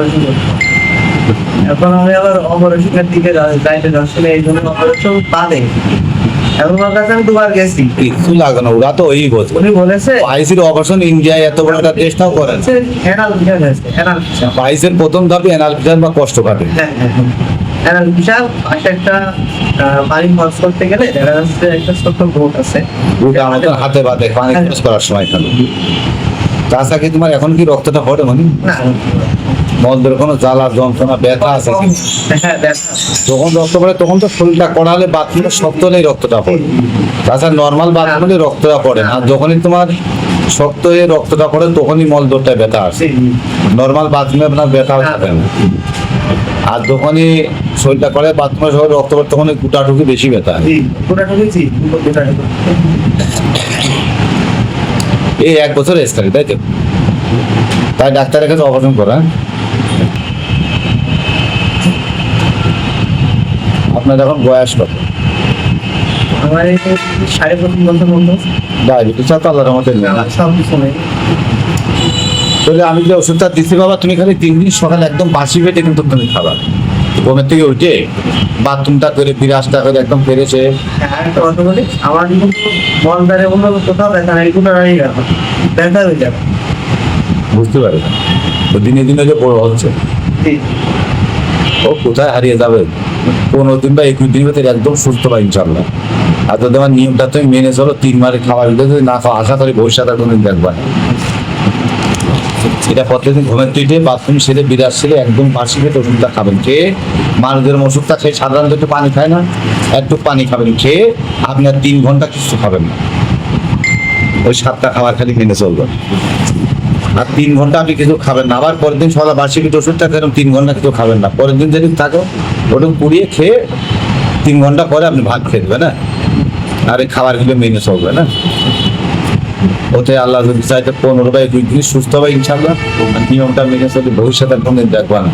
Operation করতে এখন আমি আবার অপারেশনের দিকে যাইতে এই জন্য অপারেশন বাদে। এখন ওর কাছে আমি দুবার গেছি। কিছু লাগে না ওরা তো ওই বোঝে উনি বলেছে আইসির অপারেশন ইন্ডিয়ায় এত বড় একটা টেস্টটাও করেন বাইসের প্রথম ধাপে বা কষ্ট কাটে হ্যাঁ হ্যাঁ পাশে একটা আহ, পানি খরচ করতে গেলে দেখা যাচ্ছে একটা ছোট্ট বোট আছে। ওটা আমাদের হাতে বাদে পানি খরচ করার সময় খাবে তাছাড়া কি তোমার এখন কি রক্তটা পড়ে মানে? না। মলদের কোনো জ্বালা, যন্ত্রণা, ব্যথা আছে হ্যাঁ যখন রক্ত পড়ে, তখন তো শরীরটা কড়ালে বাথরুমে শক্ত নেই রক্তটা পড়ে। তাছাড়া নর্মাল বাথরুমে রক্তটা পড়ে আর যখনই তোমার শক্ত হয়ে রক্তটা পড়ে, তখনই মলদরটায় ব্যথা আসে। নর্মাল বাথরুমে আপনার ব্যথা থাকে না। আর যখনই শরীরটা করে বাথরুমে সবাই রক্ত পড়ে তখন গুটাটুকি বেশি ব্যথা হয়। এই এক বছর এসকারি তাই তো? তাই ডাক্তারের কাছে অপারেশন করা আপনার এখন বয়স কত? আমার সাড়ে ডায়াবেটিস তাহলে আমি যে ওষুধটা দিচ্ছি বাবা তুমি খালি তিন দিন সকালে একদম বাসি পেটে কিন্তু তুমি খাবা। ঘুমের থেকে উঠে বাথরুমটা করে বিরাজটা করে একদম পেরেছে হ্যাঁ আমার অন্য কোথাও নেই কোনো হয়ে যাবে। বুঝতে পারে দিনে দিনে যে বড় হচ্ছে। ও কোথায় হারিয়ে যাবে? পনেরো দিন বা একুশ দিন ভিতরে একদম সুস্থ পাই ইনশাল্লাহ আর যদি আমার নিয়মটা তুমি মেনে চলো, তিন মারে খাবার যদি না খাও আশা করি ভবিষ্যতে কোনদিন দেখবা। এটা প্রত্যেকদিন ঘুমের তুইটে বাথরুম সেরে বিরাজ সেরে, একদম বাসি খেতে ওষুধটা খাবেন। খেয়ে মানুষদের ওষুধটা খেয়ে সাধারণত একটু পানি খায় না একটু পানি খাবেন। খেয়ে আপনি আর তিন ঘণ্টা কিছু খাবেন না। ওই সাতটা খাবার খালি মেনে চলবেন আর তিন ঘণ্টা আপনি কিছু খাবেন না। আবার পরের দিন সকালে বার্ষিক ওষুধটা খেলাম তিন ঘণ্টা কিছু খাবেন না। পরের দিন যদি থাকো ওটা পুড়িয়ে খেয়ে তিন ঘণ্টা পরে আপনি ভাত খেয়ে দেবেন হ্যাঁ? আর এই খাবারগুলো মেনে চলবে, না? ওতে আল্লাহ চাইতে পনেরো বা একুশ দিন সুস্থ হবে ইনশাল্লাহ নিয়মটা মেনে চলে ভবিষ্যতে কোনদিন দেখবা না।